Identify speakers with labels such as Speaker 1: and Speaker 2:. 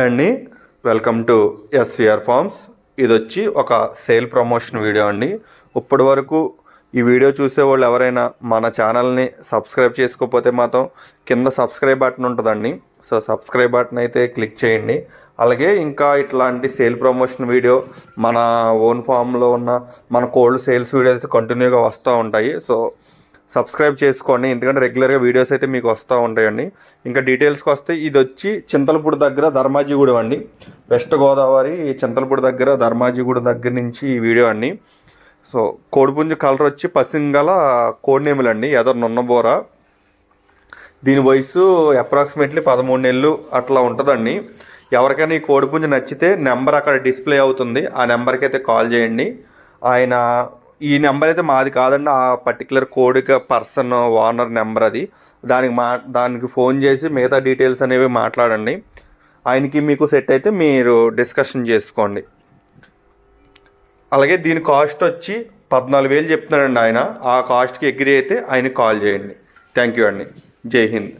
Speaker 1: అండి. Welcome to SVR forms ఇది వచ్చి ఒక సేల్ ప్రమోషన్ వీడియో అండి. ఇప్పటి వరకు ఈ వీడియో చూసే వాళ్ళు ఎవరైనా మన ఛానల్ని సబ్స్క్రైబ్ చేసుకోకపోతే మాత్రం కింద సబ్స్క్రైబ్ బటన్ ఉంటుందండి. సో సబ్స్క్రైబ్ బటన్ అయితే క్లిక్ చేయండి. అలాగే ఇంకా ఇట్లాంటి సేల్ ప్రమోషన్ వీడియో మన ఓన్ ఫామ్లో ఉన్న మన కోల్డ్ సేల్స్ వీడియో అయితే కంటిన్యూగా వస్తూ ఉంటాయి. సో సబ్స్క్రైబ్ చేసుకోండి. ఎందుకంటే రెగ్యులర్గా వీడియోస్ అయితే మీకు వస్తూ ఉంటాయండి. ఇంకా డీటెయిల్స్కి వస్తే ఇది వచ్చి చింతలపూడి దగ్గర ధర్మాజీగూడెం అండి. వెస్ట్ గోదావరి చింతలపూడి దగ్గర ధర్మాజీగూడెం దగ్గర నుంచి ఈ వీడియో అండి. సో కోడిపుంజు కలర్ వచ్చి పసింగల కోడినేములు అండి ఎదర్ నున్నబోర. దీని వయసు అప్రాక్సిమేట్లీ పదమూడు నెలలు అట్లా ఉంటుందండి. ఎవరికైనా ఈ కోడిపుంజు నచ్చితే నెంబర్ అక్కడ డిస్ప్లే అవుతుంది. ఆ నెంబర్కి అయితే కాల్ చేయండి. ఆయన ఈ నెంబర్ అయితే మాది కాదండి. ఆ పర్టికులర్ కోడిక పర్సన్ ఓనర్ నెంబర్ అది. దానికి మా దానికి ఫోన్ చేసి మిగతా డీటెయిల్స్ అనేవి మాట్లాడండి. ఆయనకి మీకు సెట్ అయితే మీరు డిస్కషన్ చేసుకోండి. అలాగే దీని కాస్ట్ వచ్చి పద్నాలుగు వేలు చెప్తున్నాడండి ఆయన. ఆ కాస్ట్కి ఎగ్రీ అయితే ఆయనకి కాల్ చేయండి. థ్యాంక్ యూ అండి. జై హింద్.